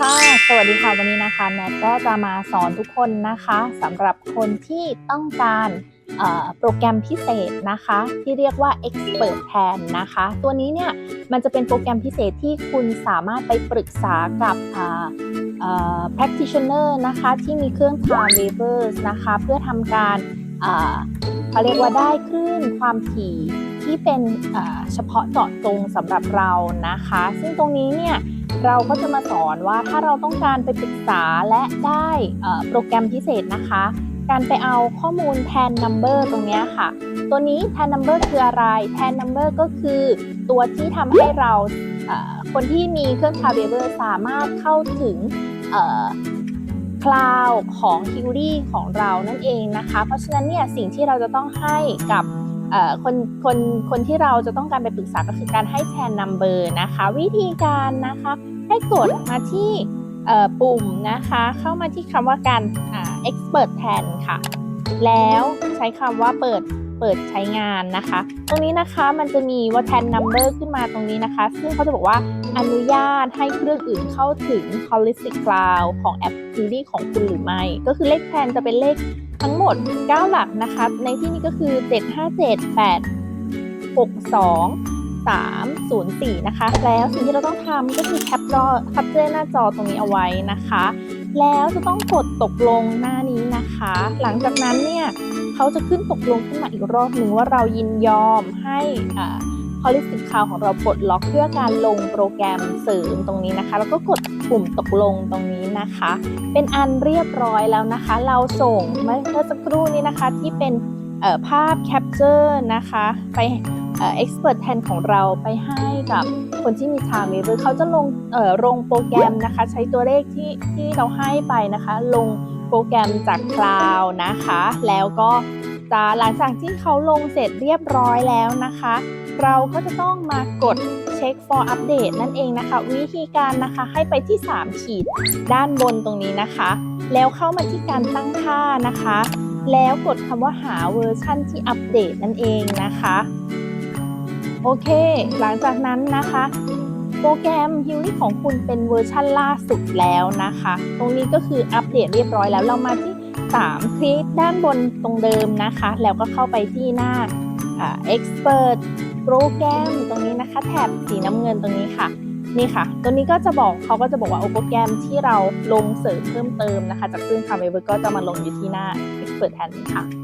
ค่ะสวัสดีค่ะวันนี้นะคะแนทก็จะมาสอนทุกคนนะคะสำหรับคนที่ต้องการโปรแกรมพิเศษนะคะที่เรียกว่า Expert Plan นะคะ ตัวนี้เนี่ยมันจะเป็นโปรแกรมพิเศษที่คุณสามารถไปปรึกษากับ practitioner นะคะที่มีเครื่อง time waivers นะคะเพื่อทำการเขาเรียกว่าได้คลื่นความถี่ที่เป็นเฉพาะเจาะจงสำหรับเรานะคะ ซึ่งตรงนี้เนี่ย เราก็จะมาสอนว่าถ้าเราต้องการไปปรึกษาและได้โปรแกรมพิเศษนะคะ การไปเอาข้อมูลแทน number ตรงเนี้ยค่ะ ตัวนี้แทน number คืออะไร แทน number ก็คือตัวที่ทำให้เราคนที่มีเครื่อง t a b l e r สามารถเข้าถึงคลาวของ h i w รี่ของเรานั่นเองนะคะ เพราะฉะนั้นเนี่ยสิ่งที่เราจะต้องให้กับคนคนคนที่เราจะต้องการไปปรึกษาก็คือการให้แทน number นะคะ วิธีการนะคะ ให้กดมาที่ปุ่มนะคะ เข้ามาที่คำว่าการ expert แทนค่ะ แล้วใช้คำว่าเปิดเปิดใช้งานนะคะ ตรงนี้นะคะมันจะมีว่าแทน number ขึ้นมาตรงนี้นะคะ ซึ่งเขาจะบอกว่าอนุญาตให้เครื่องอื่นเข้าถึง holistic cloud ของแอป q u e r y ของคุณหรือไม่ ก็คือเลขแทนจะเป็นเลขทั้งหมด 9 หลักนะคะ ในที่นี้ก็คือ 757 8 62 304 นะคะ แล้วสิ่งที่เราต้องทำก็คือแคปจอแคปเจอร์หน้าจอตรงนี้เอาไว้นะคะ แล้วจะต้องกดตกลงหน้านี้นะคะ หลังจากนั้นเนี่ยเขาจะขึ้นตกลงขึ้นมาอีกรอบหนึ่งว่าเรายินยอมให้อ่า Holistic Cloud ของเราปลดล็อกเพื่อการลงโปรแกรมเสริมตรงนี้นะคะ แล้วก็กดปุ่มตกลงตรงนี้นะคะ เป็นอันเรียบร้อยแล้วนะคะ เราส่งเมื่อสักครู่นี้นะคะที่เป็นภาพแคปเจอร์นะคะไป เอ่อ expert แทนของเราไปให้กับคนที่มี time waiver เขาจะลงเอ่อลงโปรแกรมนะคะ ใช้ตัวเลขที่ที่เราให้ไปนะคะ ลงโปรแกรมจากคลาวนะคะ แล้วก็จะหลังจากที่เขาลงเสร็จเรียบร้อยแล้วนะคะ เราก็จะต้องมากดเช็ค for update นั่นเองนะคะ วิธีการนะคะให้ไปที่ 3 ขีดด้านบนตรงนี้นะคะ แล้วเข้ามาที่การตั้งค่านะคะ แล้วกดคำว่าหาเวอร์ชั่นที่อัปเดตนั่นเองนะคะ โอเค หลังจากนั้นนะคะ โปรแกรม h i w รี่ของคุณเป็นเวอร์ชั่นล่าสุดแล้วนะคะ ตรงนี้ก็คืออัปเดตเรียบร้อยแล้วเรามาที่ 3 คลิกด้านบนตรงเดิมนะคะ แล้วก็เข้าไปที่หน้าอ่า expert โปรแกรมตรงนี้นะคะ แถบสีน้ำเงินตรงนี้ค่ะนี่ค่ะ ตัวนี้ก็จะบอกเขาก็จะบอกว่าโปรแกรมที่เราลงเสริมเพิ่มเติมนะคะ จากเครื่องคาเวเบอร์ก็จะมาลงอยู่ที่หน้า expert แทนค่ะ